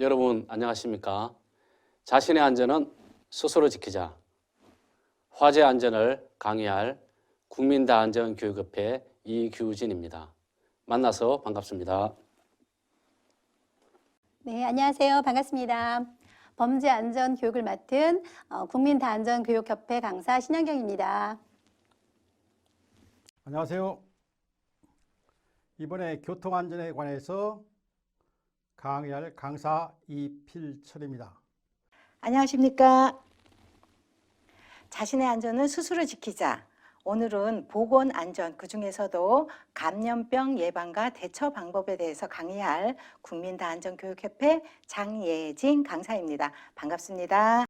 여러분 안녕하십니까? 자신의 안전은 스스로 지키자. 화재 안전을 강의할 국민다 안전 교육협회 이규진입니다. 만나서 반갑습니다. 네, 안녕하세요. 반갑습니다. 범죄 안전 교육을 맡은 어, 국민다 안전 교육협회 강사 신현경입니다. 안녕하세요. 이번에 교통안전에 관해서 강의할 강사 이필철입니다. 안녕하십니까. 자신의 안전은 스스로 지키자. 오늘은 보건 안전, 그 중에서도 감염병 예방과 대처 방법에 대해서 강의할 국민다안전교육협회 장예진 강사입니다. 반갑습니다.